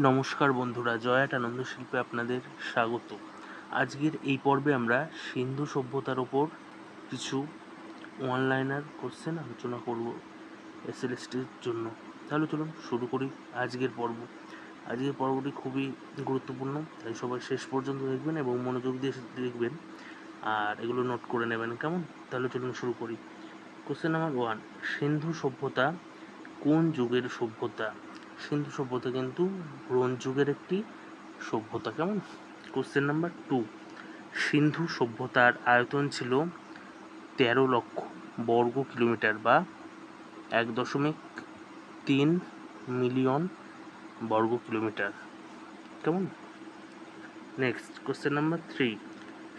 নমস্কার বন্ধুরা জয়াট আনন্দ শিল্পে আপনাদের স্বাগত। আজকের এই পর্বে আমরা সিন্ধু সভ্যতার ওপর কিছু ওয়ানলাইনার কোশ্চেন আলোচনা করব এসএলএসটির জন্য। তাহলে চলুন শুরু করি আজকের পর্ব। আজকের পর্বটি খুবই গুরুত্বপূর্ণ, তাই সবাই শেষ পর্যন্ত দেখবেন এবং মনোযোগ দিয়ে দেখবেন, আর এগুলো নোট করে নেবেন, কেমন? তাহলে চলুন শুরু করি। কোশ্চেন নাম্বার ওয়ান সিন্ধু সভ্যতা কোন যুগের সভ্যতা? সিন্ধু সভ্যতা কিন্তু ব্রোঞ্জ যুগের একটি সভ্যতা। কেমন? কোশ্চেন নাম্বার টু সিন্ধু সভ্যতার আয়তন ছিল তেরো লক্ষ বর্গ কিলোমিটার বা এক দশমিক তিন মিলিয়ন বর্গ কিলোমিটার। কেমন? Next question number three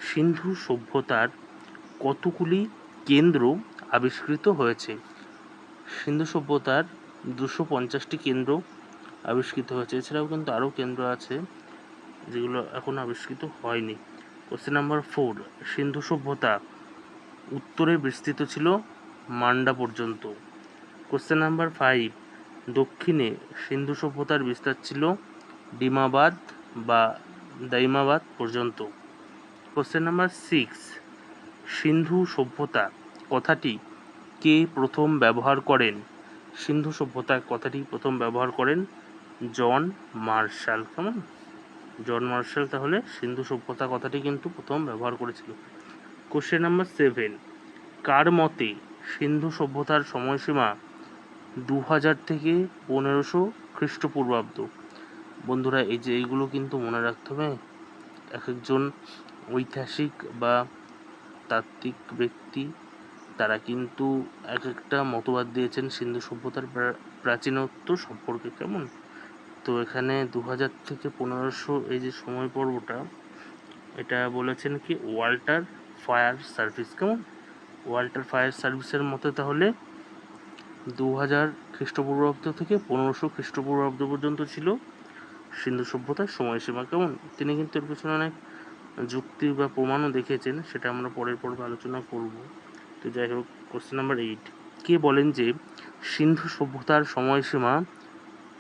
Sindhu সভ্যতার কতগুলি কেন্দ্র আবিষ্কৃত হয়েছে? সিন্ধু সভ্যতার দুশো পঞ্চাশটি কেন্দ্র আবিষ্কৃত হয়েছে। এছাড়াও কিন্তু আরও কেন্দ্র আছে যেগুলো এখন আবিষ্কৃত হয়নি। কোশ্চেন নাম্বার ফোর সিন্ধু সভ্যতা উত্তরে বিস্তৃত ছিল মান্ডা পর্যন্ত। কোশ্চেন নাম্বার ফাইভ দক্ষিণে সিন্ধু সভ্যতার বিস্তার ছিল ডিমাবাদ বা দাইমাবাদ পর্যন্ত। কোশ্চেন নাম্বার সিক্স সিন্ধু সভ্যতা কথাটি কে প্রথম ব্যবহার করেন? সিন্ধু সভ্যতা কথাটি প্রথম ব্যবহার করেন জন মার্শাল। কেমন? জন মার্শাল তাহলে সিন্ধু সভ্যতা কথাটি কিন্তু প্রথম ব্যবহার করেছিল। Question number seven. কার মতে সিন্ধু সভ্যতার সময়সীমা দু হাজার থেকে পনেরোশো খ্রিস্টপূর্বাব্দ? বন্ধুরা, এই যে এইগুলো কিন্তু মনে রাখতে হবে। এক একজন ঐতিহাসিক বা তাত্ত্বিক ব্যক্তি কিন্তু এক একটা মতবাদ দিয়েছেন সিন্ধু সভ্যতার প্রা- প্রাচীনত্ব সম্পর্কে কেমন? তো এখানে দু হাজার থেকে পনেরোশো এই যে সময় পর্বটা, এটা বলেছেন কি ওয়াল্টার ফায়ার সার্ভিস, কেমন? ওয়াল্টার ফায়ার সার্ভিসের মতে তাহলে দু হাজার খ্রিস্টপূর্বাব্দ থেকে পনেরোশো খ্রিস্টপূর্বাব্দ পর্যন্ত ছিল সিন্ধু সভ্যতার সময়সীমা, কেমন? তিনি কিন্তু এর পিছনে অনেক যুক্তি বা প্রমাণও দেখেছেন সেটা আমরা পরের পর্বে আলোচনা করব। তো যাই হোক কোশ্চেন নাম্বার এইট কে বলেন যে সিন্ধু সভ্যতার সময়সীমা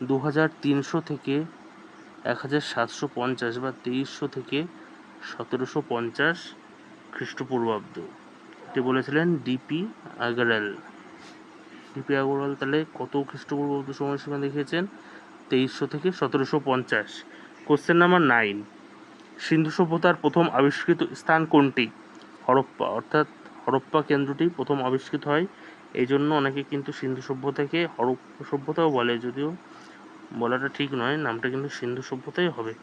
দু হাজার তিনশো থেকে এক হাজার সাতশো পঞ্চাশ বা তেইশশো থেকে সতেরোশো পঞ্চাশ খ্রিস্টপূর্বাব্দ? এটি বলেছিলেন ডিপি আগারাল ডিপি আগরওয়াল তাহলে কত খ্রিস্টপূর্বাব্দ সময়সীমা দেখিয়েছেন? তেইশশো থেকে সতেরোশো পঞ্চাশ। কোশ্চেন নাম্বার নাইন সিন্ধু সভ্যতার প্রথম আবিষ্কৃত স্থান কোনটি? হরপ্পা, অর্থাৎ হরপ্পা কেন্দ্রটি প্রথম আবিষ্কৃত হয়। এই জন্য অনেকে কিন্তু সিন্ধু সভ্যতাকে হরপ্পা সভ্যতাও বলে, যদিও বলাটা ঠিক নয়, নামটা কিন্তু সিন্ধু সভ্যতাই হবে।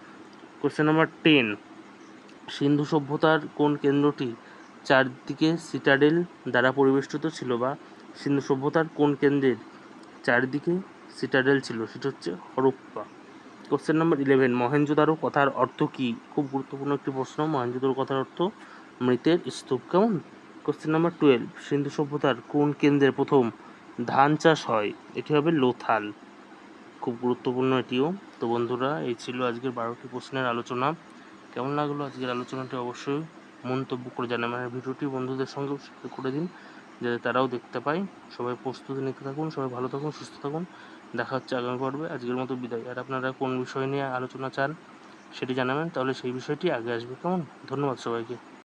কোশ্চেন নাম্বার টেন সিন্ধু সভ্যতার কোন কেন্দ্রটি চারদিকে সিটাডেল দ্বারা পরিবেষ্টিত ছিল বা সিন্ধু সভ্যতার কোন কেন্দ্রের চারিদিকে সিটাডেল ছিল? সেটা হচ্ছে Harappa. Question number eleven Mohenjodaro কথার অর্থ কী? খুব গুরুত্বপূর্ণ একটি প্রশ্ন। মহেঞ্জোদারো কথার অর্থ মৃতের স্তূপ। কেমন? কোশ্চেন নাম্বার টুয়েলভ, সিন্ধু সভ্যতার কোন কেন্দ্রে প্রথম ধান চাষ হয়? এটি হবে লোথাল। খুব গুরুত্বপূর্ণ এটিও। তো বন্ধুরা, এই ছিল আজকের বারোটি প্রশ্নের আলোচনা। কেমন লাগল আজকের আলোচনাটি অবশ্যই মন্তব্য করে জানাবেন আর ভিডিওটি বন্ধুদের সঙ্গেও শেয়ার করে দিন, যাতে তারাও দেখতে পায়। সবাই প্রস্তুতি নিতে থাকুন, সবাই ভালো থাকুন, সুস্থ থাকুন। দেখা হচ্ছে আগামী পর্বে। আজকের মতো বিদায়। আর আপনারা কোন বিষয় নিয়ে আলোচনা চান সেটি জানাবেন, তাহলে সেই বিষয়টি আগে আসবে। কেমন? ধন্যবাদ সবাইকে।